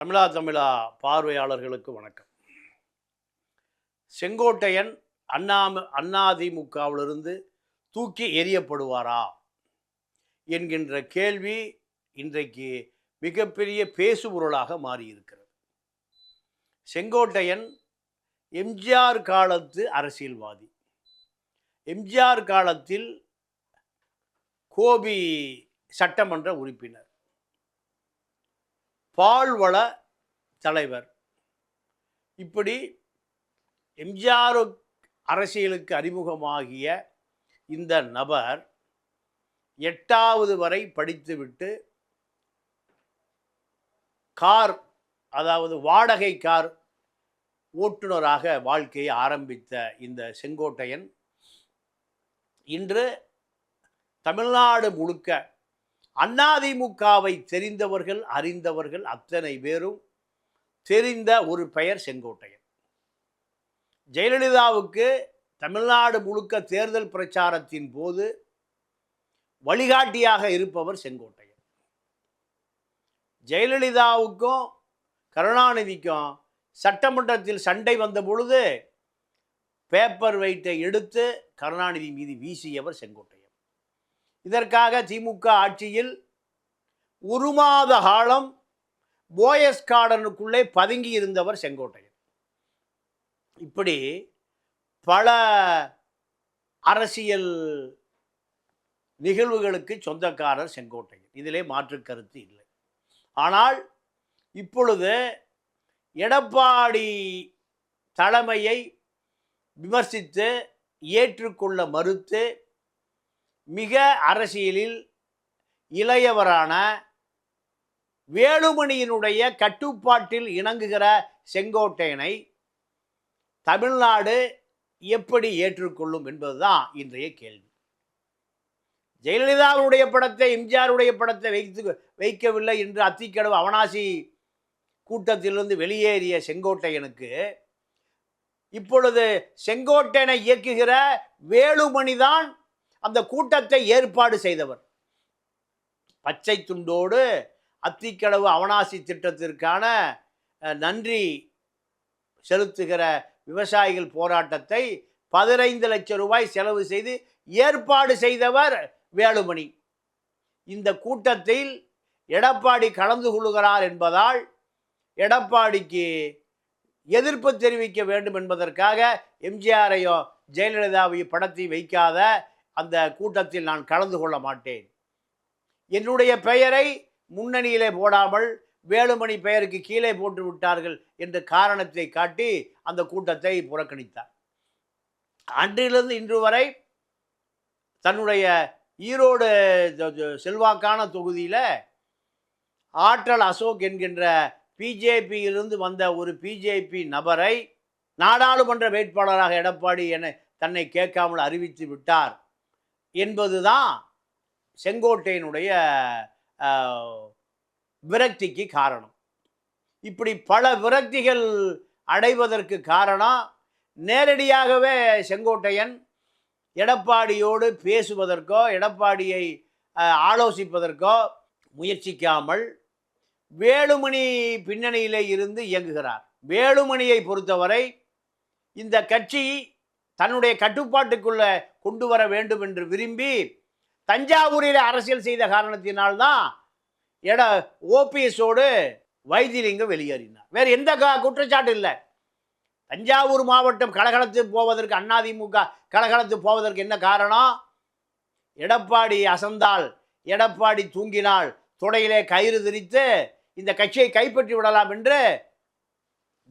தமிழா தமிழா பார்வையாளர்களுக்கு வணக்கம். செங்கோட்டையன் அண்ணாம அண்ணாதிமுகவிலிருந்து தூக்கி எறியப்படுவாரா என்கின்ற கேள்வி இன்றைக்கு மிகப்பெரிய பேசுபொருளாக மாறியிருக்கிறது. செங்கோட்டையன் எம்ஜிஆர் காலத்து அரசியல்வாதி. எம்ஜிஆர் காலத்தில் கோபி சட்டமன்ற உறுப்பினர். பால்வள தலைவர். இப்படி எம்ஜிஆர் அரசியலுக்கு அறிமுகமாகிய இந்த நபர் எட்டாவது வரை படித்துவிட்டு கார் அதாவது வாடகை கார் ஓட்டுநராக வாழ்க்கையை ஆரம்பித்த இந்த செங்கோட்டையன் இன்று தமிழ்நாடு முழுக்க அதிமுகவை தெரிந்தவர்கள் அறிந்தவர்கள் அத்தனை பேரும் தெரிந்த ஒரு பெயர் செங்கோட்டையன். ஜெயலலிதாவுக்கு தமிழ்நாடு முழுக்க தேர்தல் பிரச்சாரத்தின் போது வழிகாட்டியாக இருப்பவர் செங்கோட்டையன். ஜெயலலிதாவுக்கும் கருணாநிதிக்கும் சட்டமன்றத்தில் சண்டை வந்த பொழுது பேப்பர் வெயிட்டை எடுத்து கருணாநிதி மீது வீசியவர் செங்கோட்டையன். இதற்காக திமுக ஆட்சியில் ஒரு மாத காலம் போயஸ் கார்டனுக்குள்ளே பதுங்கி இருந்தவர் செங்கோட்டையன். இப்படி பல அரசியல் நிகழ்வுகளுக்கு சொந்தக்காரர் செங்கோட்டையன். இதிலே மாற்று கருத்து இல்லை. ஆனால் இப்பொழுது எடப்பாடி தலைமையை விமர்சித்து ஏற்றுக்கொள்ள மறுத்து மிக அரசியலில் இளையவரான வேலுமணியினுடைய கட்டுப்பாட்டில் இணங்குகிற செங்கோட்டையனை தமிழ்நாடு எப்படி ஏற்றுக்கொள்ளும் என்பதுதான் இன்றைய கேள்வி. ஜெயலலிதாவுடைய படத்தை எம்ஜிஆருடைய படத்தை வைத்து வைக்கவில்லை என்று அத்திக்கடவு அவனாசி கூட்டத்திலிருந்து வெளியேறிய செங்கோட்டையனுக்கு இப்பொழுது செங்கோட்டையனை இயக்குகிற வேலுமணிதான் அந்த கூட்டத்தை ஏற்பாடு செய்தவர். பச்சை துண்டோடு அத்திக்கடவு அவனாசி திட்டத்திற்கான நன்றி செலுத்துகிற விவசாயிகள் போராட்டத்தை பதினைந்து லட்சம் ரூபாய் செலவு செய்து ஏற்பாடு செய்தவர் வேலுமணி. இந்த கூட்டத்தில் எடப்பாடி கலந்து கொள்கிறார் என்பதால் எடப்பாடிக்கு எதிர்ப்பு தெரிவிக்க வேண்டும் என்பதற்காக எம்ஜிஆரையோ ஜெயலலிதாவையும் படத்தை வைக்காத அந்த கூட்டத்தில் நான் கலந்து கொள்ள மாட்டேன். என்னுடைய பெயரை முன்னணியிலே போடாமல் வேலுமணி பெயருக்கு கீழே போட்டு விட்டார்கள் என்ற காரணத்தை காட்டி அந்த கூட்டத்தை புறக்கணித்தார். அன்றிலிருந்து இன்று வரை தன்னுடைய ஈரோடு செல்வாக்கான தொகுதியில் ஆற்றல் அசோக் என்கின்ற பிஜேபியிலிருந்து வந்த ஒரு பிஜேபி நபரை நாடாளுமன்ற வேட்பாளராக எடப்பாடி என தன்னை கேட்காமல் அறிவித்து விட்டார். என்பதுதான் செங்கோட்டையனுடைய விரக்திக்கு காரணம். இப்படி பல விரக்திகள் அடைவதற்கு காரணம் நேரடியாகவே செங்கோட்டையன் எடப்பாடியோடு பேசுவதற்கோ எடப்பாடியை ஆலோசிப்பதற்கோ முயற்சிக்காமல் வேலுமணி பின்னணியிலே இருந்து இயங்குகிறார். வேலுமணியை பொறுத்தவரை இந்த கட்சி தன்னுடைய கட்டுப்பாட்டுக்குள்ள கொண்டு வர வேண்டும் என்று விரும்பி தஞ்சாவூரில் அரசியல் செய்த காரணத்தினால்தான் எட ஓபிஎஸோடு வைத்தியலிங்கம் வெளியேறினார். வேறு எந்த குற்றச்சாட்டு இல்லை. தஞ்சாவூர் மாவட்டம் கலகலத்து போவதற்கு அதிமுக கலகலத்து போவதற்கு என்ன காரணம்? எடப்பாடி அசந்தால் எடப்பாடி தூங்கினால் தொடையிலே கயிறு திரித்து இந்த கட்சியை கைப்பற்றி விடலாம் என்று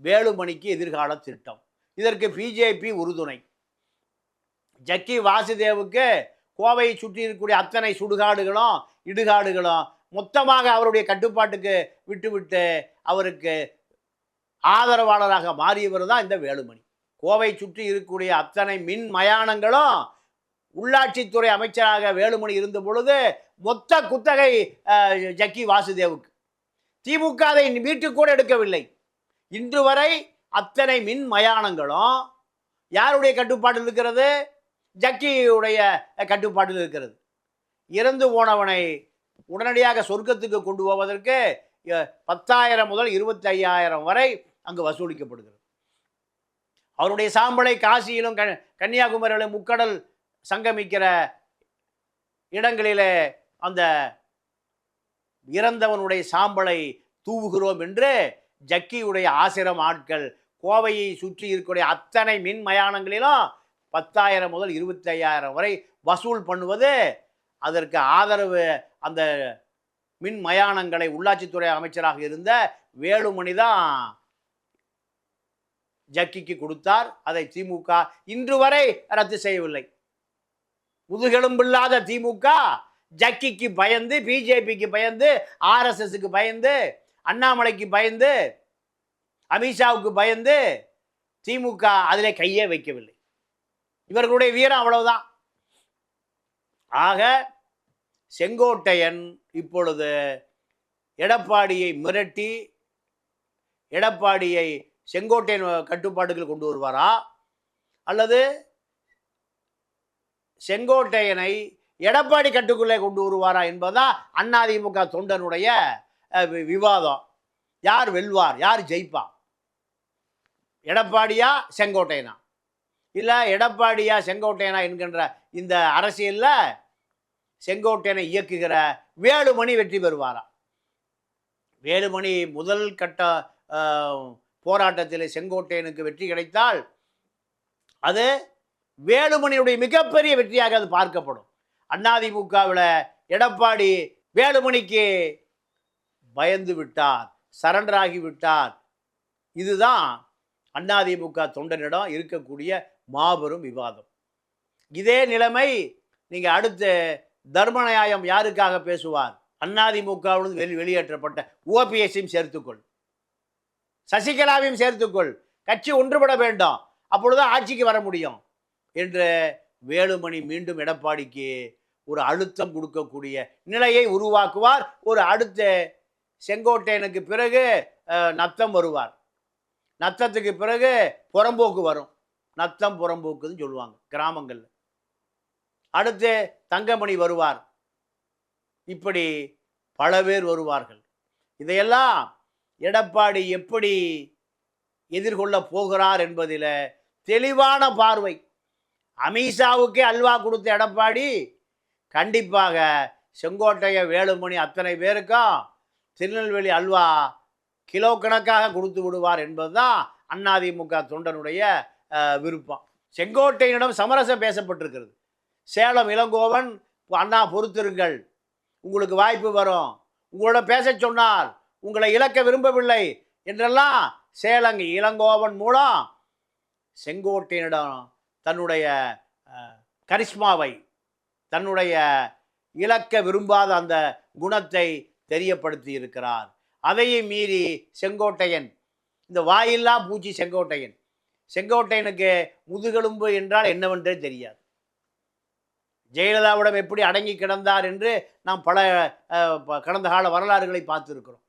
வேலுமணிக்கு எதிர்கால திட்டம். இதற்கு பிஜேபி உறுதுணை. ஜக்கி வாசுதேவுக்கு கோவையை சுற்றி இருக்கக்கூடிய அத்தனை சுடுகாடுகளும் இடுகாடுகளும் மொத்தமாக அவருடைய கட்டுப்பாட்டுக்கு விட்டுவிட்டு அவருக்கு ஆதரவாளராக மாறியவர் தான் இந்த வேலுமணி. கோவை சுற்றி இருக்கக்கூடிய அத்தனை மின் மயானங்களும் உள்ளாட்சித்துறை அமைச்சராக வேலுமணி இருந்த பொழுது மொத்த குத்தகை ஜக்கி வாசுதேவுக்கு. திமுக அதை வீட்டுக்கூட கூட எடுக்கவில்லை. இன்று வரை அத்தனை மின் மயானங்களும் யாருடைய கட்டுப்பாட்டில் இருக்கிறது? ஜக்கியுடைய கட்டுப்பாட்டில் இருக்கிறது. இறந்து போனவனை உடனடியாக சொர்க்கத்துக்கு கொண்டு போவதற்கு பத்தாயிரம் முதல் இருபத்தி ஐயாயிரம் வரை அங்கு வசூலிக்கப்படுகிறது. அவருடைய சாம்பலை காசியிலும் க கன்னியாகுமரியிலும் முக்கடல் சங்கமிக்கிற இடங்களிலே அந்த இறந்தவனுடைய சாம்பலை தூவுகிறோம் என்று ஜக்கியுடைய ஆசிரம் ஆட்கள் கோவையை சுற்றி இருக்கக்கூடிய அத்தனை மின் மயானங்களிலும் பத்தாயிரம் முதல் இருபத்தையாயிரம் வரை வசூல் பண்ணுவது. அதற்கு ஆதரவு அந்த மின் மயானங்களை உள்ளாட்சித்துறை அமைச்சராக இருந்த வேலுமணி தான் ஜக்கிக்கு கொடுத்தார். அதை திமுக இன்று வரை ரத்து செய்யவில்லை. முதுகெலும்பில்லாத திமுக ஜக்கிக்கு பயந்து பிஜேபிக்கு பயந்து ஆர்எஸ்எஸ்க்கு பயந்து அண்ணாமலைக்கு பயந்து அமித்ஷாவுக்கு பயந்து திமுக அதில் கையே வைக்கவில்லை. இவர்களுடைய வீரம் அவ்வளவுதான். ஆக செங்கோட்டையன் இப்பொழுது எடப்பாடியை மிரட்டி எடப்பாடியை செங்கோட்டையன் கட்டுப்பாடுகள் கொண்டு வருவாரா? அல்லது செங்கோட்டையனை எடப்பாடி கட்டுக்குள்ளே கொண்டு வருவாரா என்பதுதான் அண்ணாதிமுக தொண்டனுடைய வி- விவாதம். யார் வெல்வார் யார் ஜெயிப்பா எடப்பாடியா செங்கோட்டையனா? இல்லை எடப்பாடியா செங்கோட்டையனா என்கின்ற இந்த அரசியலில் செங்கோட்டையனை இயக்குகிற வேலுமணி வெற்றி பெறுவாரா? வேலுமணி முதல் கட்ட போராட்டத்தில் செங்கோட்டையனுக்கு வெற்றி கிடைத்தால் அது வேலுமணியுடைய மிகப்பெரிய வெற்றியாக அது பார்க்கப்படும். அதிமுகவில் எடப்பாடி வேலுமணிக்கு பயந்து விட்டார் சரண்டராகி விட்டார். இதுதான் அதிமுக தொண்டனிடம் இருக்கக்கூடிய மாபெரும் விவாதம். இதே நிலைமை நீங்கள் அடுத்து தர்மநியாயம் யாருக்காக பேசுவார்? அதிமுகவிலிருந்து வெளி வெளியேற்றப்பட்ட ஓபிஎஸையும் சேர்த்துக்கொள். சசிகலாவையும் சேர்த்துக்கொள். கட்சி ஒன்றுபட வேண்டும். அப்பொழுதுதான் ஆட்சிக்கு வர முடியும். என்று வேலுமணி மீண்டும் எடப்பாடிக்கு ஒரு அழுத்தம் கொடுக்கக்கூடிய நிலையை உருவாக்குவார். ஒரு அடுத்த செங்கோட்டையனுக்கு பிறகு நத்தம் வருவார். நத்தத்துக்கு பிறகு புறம்போக்கு வரும். நத்தம் புறம்போக்குதுன்னு சொல்லுவாங்க கிராமங்களில். அடுத்து தங்கமணி வருவார். இப்படி பல பேர் வருவார்கள். இதையெல்லாம் எடப்பாடி எப்படி எதிர்கொள்ள போகிறார் என்பதில் தெளிவான பார்வை. அமித்ஷாவுக்கே அல்வா கொடுத்த எடப்பாடி கண்டிப்பாக செங்கோட்டைய வேலுமணி அத்தனை பேருக்கும் திருநெல்வேலி அல்வா கிலோ கணக்காக கொடுத்து விடுவார் என்பதுதான் அதிமுக தொண்டனுடைய விருப்பம். செங்கோட்டையனிடம் சமரசம் பேசப்பட்டிருக்கிறது. சேலம் இளங்கோவன் அண்ணா பொறுத்திருங்கள். உங்களுக்கு வாய்ப்பு வரும். உங்களோட பேச சொன்னார் உங்களை இழக்க விரும்பவில்லை என்றெல்லாம் சேலங்க இளங்கோவன் மூலம் செங்கோட்டையனிடம் தன்னுடைய கரிஷ்மாவை தன்னுடைய இழக்க விரும்பாத அந்த குணத்தை தெரியப்படுத்தி இருக்கிறார் அதையும் மீறி செங்கோட்டையன் இந்த வாயில்லா பூச்சி செங்கோட்டையன் செங்கோட்டையனுக்கு முதுகெலும்பு என்றால் என்னவென்றே தெரியாது. ஜெயலலிதாவிடம் எப்படி அடங்கி கிடந்தார் என்று நாம் பல கடந்த கால வரலாறுகளை பார்த்துருக்கிறோம்.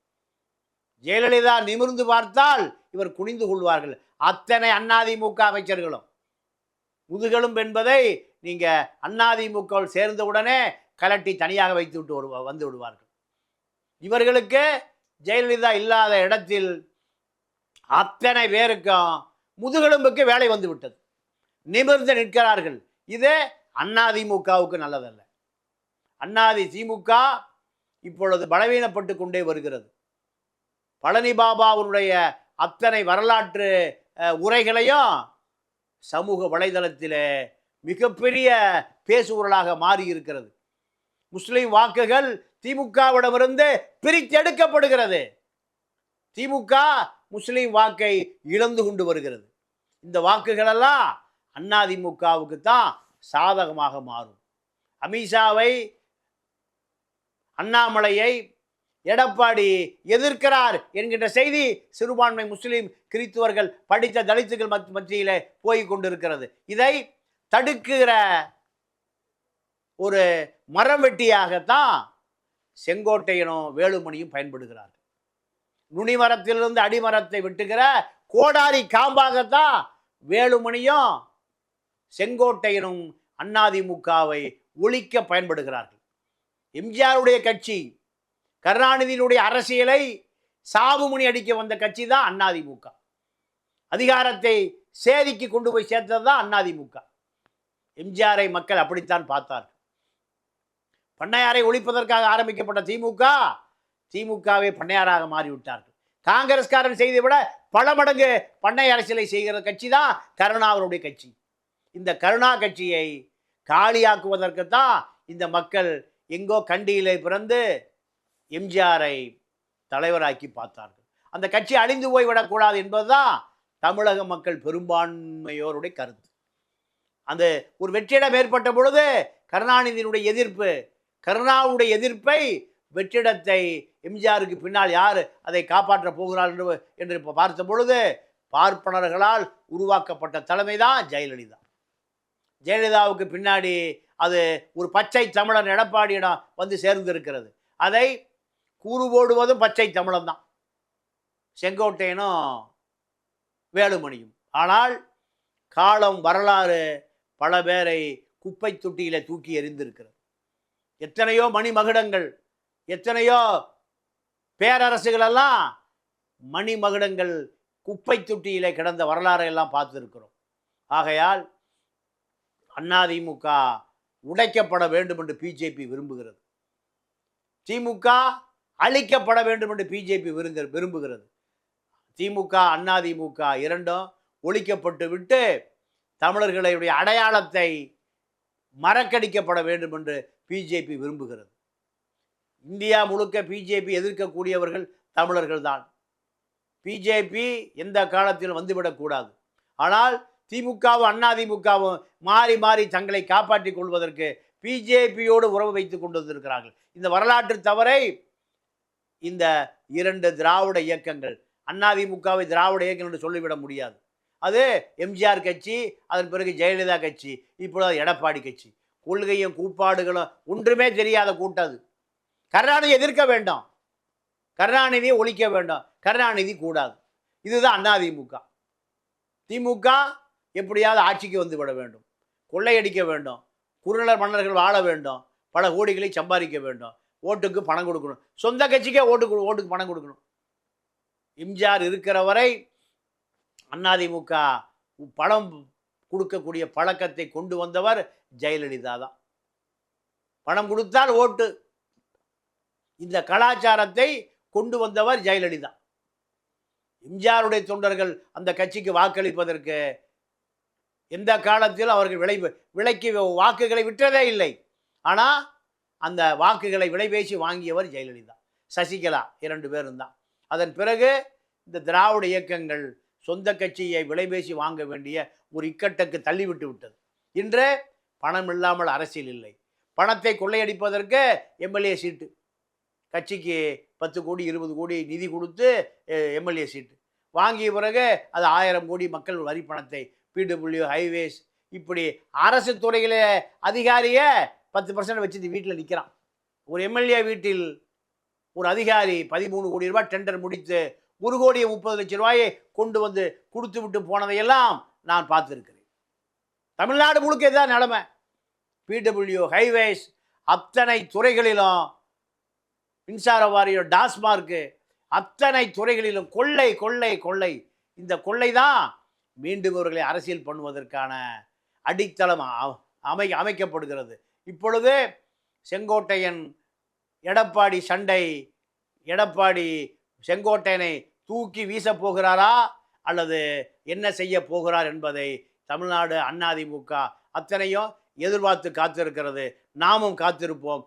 ஜெயலலிதா நிமிர்ந்து பார்த்தால் இவர் குனிந்து கொள்வார்கள். அத்தனை அண்ணாதிமுக அமைச்சர்களும். முதுகெலும்பு என்பதை நீங்கள் அண்ணாதிமுகவில் சேர்ந்தவுடனே கலட்டி தனியாக வைத்து விட்டு வருவா வந்து விடுவார்கள். இவர்களுக்கு ஜெயலலிதா இல்லாத இடத்தில் அத்தனை பேருக்கும் முதுகெலும்புக்கு வேலை வந்து விட்டது. நிமிர்ந்து நிற்கிறார்கள். இது அதிமுகவுக்கு நல்லதல்ல. அண்ணாதி திமுக இப்பொழுது பலவீனப்பட்டு கொண்டே வருகிறது. பழனி பாபாவுடைய அத்தனை வரலாற்று உரைகளையும் சமூக வலைதளத்தில் மிகப்பெரிய பேசுபொருளாக மாறி இருக்கிறது முஸ்லிம் வாக்குகள் திமுகவிடமிருந்து பிரித்தெடுக்கப்படுகிறது திமுக முஸ்லிம் வாக்கை இழந்து கொண்டு வருகிறது. இந்த வாக்குகளெல்லாம் அண்ணாதிமுகவுக்கு தான் சாதகமாக மாறும். அமித்ஷாவை அண்ணாமலையை எடப்பாடி எதிர்க்கிறார் என்கின்ற செய்தி சிறுபான்மை முஸ்லீம் கிறித்துவர்கள் படித்த தலித்துகள் மத் மத்தியிலே போய் கொண்டிருக்கிறது. இதை தடுக்கிற ஒரு மரம் வெட்டியாகத்தான் செங்கோட்டையனும் வேலுமணியும் பயன்படுகிறார்கள். நுனிமரத்திலிருந்து அடிமரத்தை வெட்டுகிற கோடாரி காம்பாகத்தான் வேலுமணியும் செங்கோட்டையனும் அண்ணாதிமுகவை ஒழிக்க பயன்படுகிறார்கள். எம்ஜிஆருடைய கட்சி கருணாநிதியினுடைய அரசியலை சாவுமணி அடிக்க வந்த கட்சி தான் அதிமுக அதிகாரத்தை சேதிக்கு கொண்டு போய் சேர்த்தது தான் அதிமுக எம்ஜிஆரை மக்கள் அப்படித்தான் பார்த்தார் பண்ணையாரை ஒழிப்பதற்காக ஆரம்பிக்கப்பட்ட திமுக திமுகவே பண்ணையாராக மாறிவிட்டார்கள். காங்கிரஸ்காரன் செய்தை விட பல மடங்கு பண்ணை அரசியலை செய்கிற கட்சி தான் கருணா அவருடைய கட்சி. இந்த கருணா கட்சியை காலியாக்குவதற்கு தான் இந்த மக்கள் எங்கோ கண்டியிலே பிறந்து எம்ஜிஆரை தலைவராக்கி பார்த்தார்கள். அந்த கட்சி அழிந்து போய்விடக்கூடாது என்பதுதான் தமிழக மக்கள் பெரும்பான்மையோருடைய கருத்து. அந்த ஒரு வெற்றியிடம் ஏற்பட்ட பொழுது கருணாநிதியினுடைய எதிர்ப்பு கருணாவுடைய எதிர்ப்பை வெற்றிடத்தை எம்ஜிஆருக்கு பின்னால் யார் அதை காப்பாற்றப் போகிறார் என்று என்று இப்போ பார்த்த பொழுது பார்ப்பனர்களால் உருவாக்கப்பட்ட தலைமை தான் ஜெயலலிதா. ஜெயலலிதாவுக்கு பின்னாடி அது ஒரு பச்சை தமிழன் எடப்பாடியிடம் வந்து சேர்ந்திருக்கிறது. அதை கூறு போடுவதும் பச்சை தமிழன் தான். செங்கோட்டையனும் வேலுமணியும். ஆனால் காலம் வரலாறு பல பேரை குப்பை தொட்டியில் தூக்கி எறிந்திருக்கிறது. எத்தனையோ மணிமகுடங்கள் எத்தனையோ பேரரசுகளெல்லாம் மணிமகுடங்கள் குப்பை தொட்டியிலே கிடந்த வரலாறை எல்லாம் பார்த்துருக்கிறோம். ஆகையால் அதிமுக உடைக்கப்பட வேண்டும் என்று பிஜேபி விரும்புகிறது. திமுக அழிக்கப்பட வேண்டும் என்று பிஜேபி விருங்க விரும்புகிறது. திமுக அதிமுக இரண்டும் ஒழிக்கப்பட்டு விட்டு தமிழர்களுடைய அடையாளத்தை மறக்கடிக்கப்பட வேண்டும் என்று பிஜேபி விரும்புகிறது. இந்தியா முழுக்க பிஜேபி எதிர்க்கக்கூடியவர்கள் தமிழர்கள் தான் பிஜேபி எந்த காலத்திலும் வந்துவிடக்கூடாது ஆனால் திமுகவும் அதிமுகவும் மாறி மாறி தங்களை காப்பாற்றிக் கொள்வதற்கு பிஜேபியோடு உறவு வைத்து கொண்டு வந்திருக்கிறார்கள். இந்த வரலாற்று தவறை இந்த இரண்டு திராவிட இயக்கங்கள் அதிமுகவை திராவிட இயக்கம் என்று சொல்லிவிட முடியாது. அது எம்ஜிஆர் கட்சி அதன் பிறகு ஜெயலலிதா கட்சி இப்பொழுது எடப்பாடி கட்சி. கொள்கையும் கூப்பாடுகளும் ஒன்றுமே தெரியாத கூட்டது கருணாநிதி எதிர்க்க வேண்டும். கருணாநிதியை ஒழிக்க வேண்டும். கருணாநிதி கூடாது. இதுதான் அதிமுக திமுக. எப்படியாவது ஆட்சிக்கு வந்து விட வேண்டும். கொள்ளையடிக்க வேண்டும். குறுநர் மன்னர்கள் வாழ வேண்டும். பல கோடிகளை சம்பாதிக்க வேண்டும். ஓட்டுக்கு பணம் கொடுக்கணும். சொந்த கட்சிக்கே ஓட்டு கொடு- ஓட்டுக்கு பணம் கொடுக்கணும். எம்ஜிஆர் இருக்கிற வரை அதிமுக பணம் கொடுக்கக்கூடிய பழக்கத்தை கொண்டு வந்தவர் ஜெயலலிதா தான் பணம் கொடுத்தால் ஓட்டு. இந்த கலாச்சாரத்தை கொண்டு வந்தவர் ஜெயலலிதா. எம்ஜிஆருடைய தொண்டர்கள் அந்த கட்சிக்கு வாக்களிப்பதற்கு எந்த காலத்திலும் அவர்கள் விளை விலைக்கு வாக்குகளை விற்றதே இல்லை. ஆனால் அந்த வாக்குகளை விலைபேசி வாங்கியவர் ஜெயலலிதா. சசிகலா இரண்டு பேரும் தான். அதன் பிறகு இந்த திராவிட இயக்கங்கள் சொந்த கட்சியை விலைபேசி வாங்க வேண்டிய ஒரு இக்கட்டுக்கு தள்ளிவிட்டு விட்டது. இன்று பணம் இல்லாமல் அரசியல் இல்லை. பணத்தை கொள்ளையடிப்பதற்கு எம்எல்ஏ சீட்டு. கட்சிக்கு பத்து கோடி இருபது கோடி நிதி கொடுத்து எம்எல்ஏ சீட்டு. வாங்கிய பிறகு அது ஆயிரம் கோடி மக்கள் வரி பணத்தை பிடபிள்யூ ஹைவேஸ் இப்படி அரசு துறையில் அதிகாரியை பத்து பர்சன்ட் வச்சு வீட்டில் நிற்கிறான் ஒரு எம்எல்ஏ வீட்டில் ஒரு அதிகாரி பதிமூணு கோடி ரூபாய் டெண்டர் முடித்து ஒரு கோடியே முப்பது லட்சம் ரூபாயை கொண்டு வந்து கொடுத்து விட்டு போனதையெல்லாம் நான் பார்த்துருக்கிறேன். தமிழ்நாடு முழுக்க இதான் நிலமை. பிடபிள்யூ ஹைவேஸ் அத்தனை துறைகளிலும் மின்சார வாரியம் டாஸ்மார்க்கு அத்தனை துறைகளிலும் கொள்ளை கொள்ளை கொள்ளை. இந்த கொள்ளை தான் மீண்டும் இவர்களை அரசியல் பண்ணுவதற்கான அடித்தளம் அ- அமை அமைக்கப்படுகிறது. இப்பொழுது செங்கோட்டையன் எடப்பாடி சண்டை எடப்பாடி செங்கோட்டையனை தூக்கி வீசப் போகிறாரா? அல்லது என்ன செய்ய போகிறார் என்பதை தமிழ்நாடு அதிமுக அத்தனையும் எதிர்பார்த்து காத்திருக்கிறது. நாமும் காத்திருப்போம்.